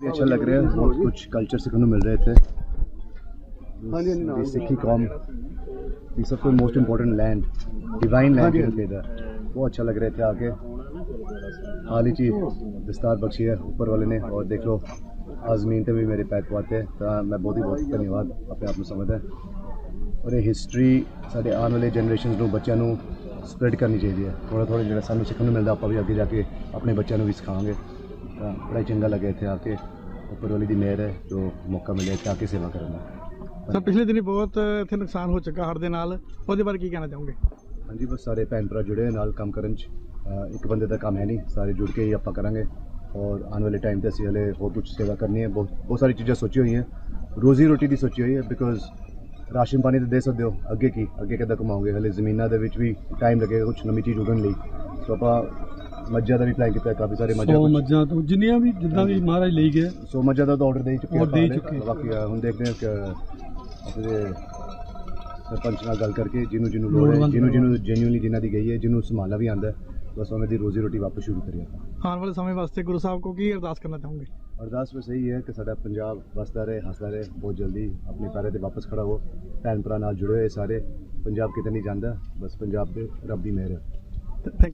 भी अच्छा लग रहा है बहुत कुछ कल्चर सीखने को मिल रहे थे the सिक्खी कौम ये सबसे most important land divine land जिसे कहता है वो अच्छा लग रहे थे आके हाल ही चीज विस्तार बख्शी है ऊपर वाले ने और देख लो आज ਜ਼ਮੀਨ ਤੇ ਵੀ ਮੇਰੇ ਪੈਰ ਪਵਾਤੇ ਤਾਂ ਮੈਂ ਬਹੁਤ ਹੀ ਬਹੁਤ ਧੰਨਵਾਦ ਆਪਣੇ ਆਪ ਨੂੰ ਸਮਝਦਾ ਔਰ ਇਹ ਹਿਸਟਰੀ ਸਾਡੇ ਆਉਣ ਵਾਲੇ ਜਨਰੇਸ਼ਨ ਨੂੰ ਬੱਚਿਆਂ ਨੂੰ ਸਪਰੈਡ ਕਰਨੀ ਚਾਹੀਦੀ ਹੈ ਥੋੜਾ ਥੋੜਾ ਜਿਹੜਾ ਸਾਨੂੰ ਸਿੱਖਣ ਨੂੰ ਮਿਲਦਾ ਆਪਾਂ ਵੀ ਅੱਗੇ ਜਾ ਕੇ ਆਪਣੇ ਬੱਚਿਆਂ ਨੂੰ ਵੀ ਸਿਖਾਵਾਂਗੇ ਤਾਂ ਬੜਾ ਚੰਗਾ ਲੱਗਿਆ ਇੱਥੇ ਆ ਕੇ। ਉੱਪਰ ਵਾਲੀ ਦੀ ਮਿਹਰ ਹੈ ਜੋ ਮੌਕਾ ਮਿਲਿਆ ਇੱਥੇ ਆ ਕੇ ਸੇਵਾ ਕਰਨ ਦਾ। ਸਰ ਪਿਛਲੇ ਦਿਨੀ ਬਹੁਤ ਇੱਥੇ ਨੁਕਸਾਨ ਹੋ ਚੁੱਕਾ ਹੜ੍ਹ ਦੇ ਨਾਲ। ਉਹਦੇ ਬਾਰੇ ਕੀ ਕਹਿਣਾ ਚਾਹੋਗੇ? ਹਾਂਜੀ ਬਸ ਸਾਰੇ ਭੈਣ ਭਰਾ ਜੁੜੇ ਨਾਲ ਕੰਮ ਕਰਨ ਚ। ਇੱਕ ਬੰਦੇ ਦਾ ਕੰਮ ਹੈ ਨਹੀਂ ਸਾਰੇ ਜੁੜ ਕੇ ਹੀ ਆਪਾਂ ਕਰਾਂਗੇ। ਔਰ ਆਉਣ ਵਾਲੇ ਟਾਈਮ ਤੇ ਅਸੀਂ ਹਲੇ ਹੋਰ ਕੁਝ ਸੇਵਾ ਕਰਨੀ ਹੈ। ਬਹੁਤ ਬਹੁਤ ਸਾਰੀ ਚੀਜ਼ਾਂ ਸੋਚੀ ਹੋਈਆਂ। ਰੋਜ਼ੀ ਰੋਟੀ ਦੀ ਸੋਚੀ ਹੋਈ ਹੈ ਬਿਕੋਜ਼ ਰਾਸ਼ਨ ਪਾਣੀ ਤਾਂ ਦੇ ਸਕਦੇ ਹੋ। ਅੱਗੇ ਕੀ? ਅੱਗੇ ਕਿੱਦਾਂ ਕਮਾਓਗੇ? ਹਲੇ ਜ਼ਮੀਨਾਂ ਦੇ ਵਿੱਚ ਵੀ ਟਾਈਮ ਲੱਗੇਗਾ ਕੁਝ ਨਵੀਂ ਚੀਜ਼ ਉਗਣ ਲਈ। ਸੋ ਆਪਾਂ ਮੱਝਾਂ ਦਾ ਵੀ ਪਲਾਨ ਕੀਤਾ ਹੈ, ਕਾਫੀ ਸਾਰੇ ਮੱਝਾਂ ਸੌ ਮੱਝਾਂ ਤੋਂ ਜਿੰਨੀਆਂ ਵੀ ਜਿੱਦਾਂ ਵੀ ਮਹਾਰਾਜ ਲਈ ਗਏ। ਸੋ ਮੱਝਾਂ ਦਾ ਤਾਂ ਆਰਡਰ ਦੇ ਹੀ ਚੁੱਕੇ ਦੇ। ਚੁੱਕੇ। ਬਾਕੀ ਅ, ਹੁਣ ਦੇਖਦੇ ਹਾਂ ਕਿ ਆਪਣੇ ਸਰਪੰਚ ਨਾਲ ਗੱਲ ਕਰਕੇ ਜਿਹਨੂੰ ਜਿਹਨੂੰ ਲੋੜ ਹੈ ਲੋੜਵੰਦ ਜਿਹਨੂੰ ਜਿਹਨੂੰ ਜੈਨੂਇਨਲੀ ਜਿਨ੍ਹਾਂ ਦੀ ਗਈ ਹੈ ਜਿਹਨੂੰ ਸੰਭਾਲਣਾ ਵੀ ਆਉਂਦਾ ਹੈ, ਬਸ ਉਹਨਾਂ ਦੀ ਰੋਜ਼ੀ ਰੋਟੀ ਵਾਪਸ ਸ਼ੁਰੂ ਕਰੀਏ ਆਪਾਂ। ਆਉਣ ਵਾਲੇ ਸਮੇਂ ਵਾਸਤੇ ਗੁਰੂ ਸਾਹਿਬ ਕੋ ਕੀ ਅਰਦਾਸ ਕਰਨਾ ਚਾਹੋਗੇ? ਅਰਦਾਸ ਬਸ ਇਹੀ ਹੈ ਕਿ ਸਾਡਾ ਪੰਜਾਬ ਵਸਦਾ ਰਹੇ ਹੱਸਦਾ ਰਹੇ ਬਹੁਤ ਜਲਦੀ ਆਪਣੇ ਪੈਰਾਂ ਤੇ ਵਾਪਸ ਖੜਾ ਹੋ। ਭੈਣ ਭਰਾ ਨਾਲ ਜੁੜੇ ਹੋਏ ਸਾਰੇ ਪੰਜਾਬ ਕਿਤੇ ਨਹੀਂ ਜਾਂਦਾ ਬਸ ਪੰਜਾਬ ਦੇ ਰੱਬ ਦੀ ਮਿਹਰ ਹੈ। ਥੈਂਕ